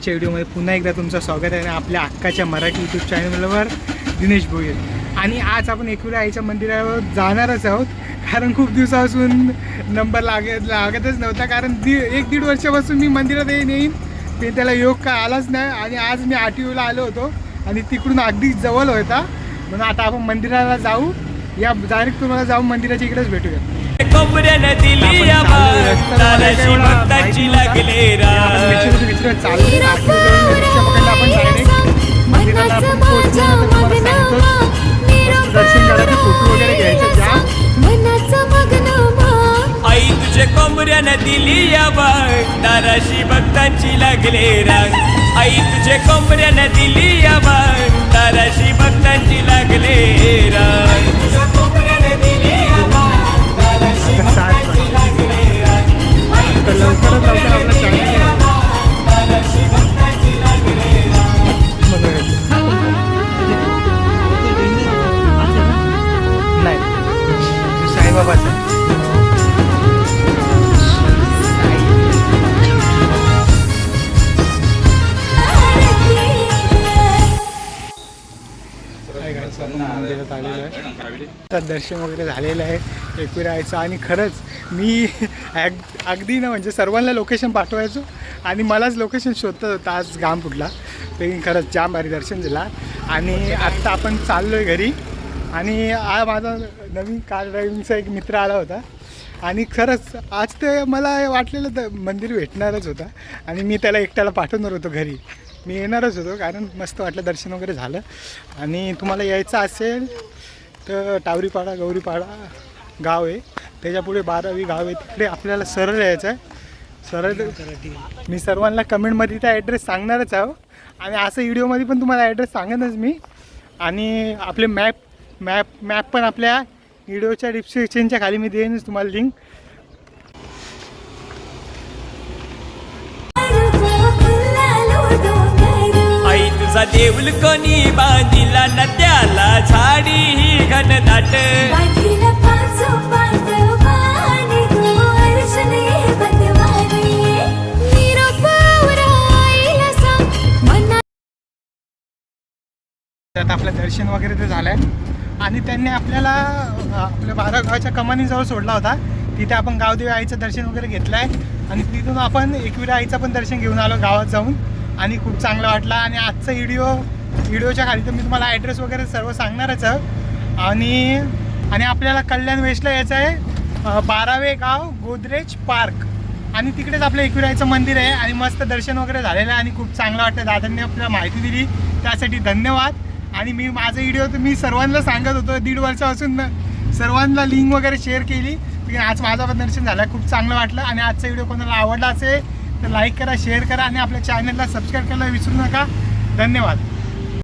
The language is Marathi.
आजच्या व्हिडिओमध्ये पुन्हा एकदा तुमचं स्वागत आहे आणि आपल्या अक्काच्या मराठी यूट्यूब चॅनलवर दिनेश भोयर आणि आज आपण एकविरा आईच्या मंदिरावर जाणारच आहोत. कारण खूप दिवसापासून नंबर लागत लागतच नव्हता. कारण दि एक दीड वर्षापासून मी मंदिरात येईन येईन ते त्याला योग काय आलाच नाही. आणि आज मी आठवीला आलो होतो. आणि तिकडून अगदी जवळ होता. म्हणून आता आपण मंदिराला जाऊ. या डायरेक्ट तुम्हाला जाऊन मंदिराच्या इकडेच भेटूया. कोंबड्यानं दिली ताराशी भक्ताची लागले आई तुझे कोंबड्यानं दिली या ताराशी भक्तांची लागले रांग. आई तुझे कोंबड्यानं दिली या ताराशी भक्तांची बाबाचं मंदिरात आहे तर दर्शन वगैरे झालेलं आहे एकविरायचं आणि खरंच मी अग अगदी ना म्हणजे सर्वांना लोकेशन पाठवायचो आणि मलाच लोकेशन शोधत होतं आज घाम फुटला. ते खरंच जाम भारी दर्शन दिला आणि आत्ता आपण चाललो आहे घरी. आणि हा माझा नवीन कार ड्रायव्हिंगचा एक मित्र आला होता. आणि खरंच आज ते मला वाटलेलं तर मंदिर भेटणारच होता. आणि मी त्याला एकट्याला पाठवणार होतो घरी. मी येणारच होतो कारण मस्त वाटलं दर्शन वगैरे झालं. आणि तुम्हाला यायचं असेल तर टावरीपाडा गौरीपाडा गाव आहे. त्याच्यापुढे बारावी गाव आहे. तिकडे आपल्याला सरळ यायचं आहे. सरळ मी सर्वांना कमेंटमध्ये त्या ॲड्रेस सांगणारच आहो आणि असं व्हिडिओमध्ये पण तुम्हाला ॲड्रेस सांगेनच मी. आणि आपले मॅप मॅप मॅप पण आपल्या व्हिडिओच्या डिस्क्रिप्शनच्या खाली मी देईनच तुम्हाला लिंक. आई तुझा देऊल कोणी बांधिला न त्याला झाडी ही घनदाट. त्यात आपलं दर्शन वगैरे ते झालं आहे आणि त्यांनी आपल्याला आपल्या बारा गावाच्या कमानीजवळ सोडला होता. तिथे आपण गावदेवी आईचं दर्शन वगैरे घेतलं आहे आणि तिथून आपण एकविरा आईचं पण दर्शन घेऊन आलो गावात जाऊन. आणि खूप चांगलं वाटलं. आणि आजचा व्हिडिओ व्हिडिओच्या खाली तर मी तुम्हाला ॲड्रेस वगैरे सर्व सांगणारच आहे. आणि आणि आपल्याला कल्याण वेस्टला यायचं आहे बारावे गाव गोदरेज पार्क आणि तिकडेच आपलं एकविरायचं मंदिर आहे. आणि मस्त दर्शन वगैरे झालेलं आहे. आणि खूप चांगलं वाटतं दादांनी आपल्याला माहिती दिली. त्यासाठी धन्यवाद. आणि मी माझा व्हिडिओ तर मी सर्वांना सांगत होतो दीड वर्षापासून सर्वांना लिंक वगैरे शेअर केली. आज माझा पण दर्शन झालं खूप चांगलं वाटलं. आणि आजचा व्हिडिओ कोणाला आवडला असेल तर लाईक करा शेअर करा. आणि आपल्या चॅनलला सबस्क्राईब करायला विसरू नका. धन्यवाद.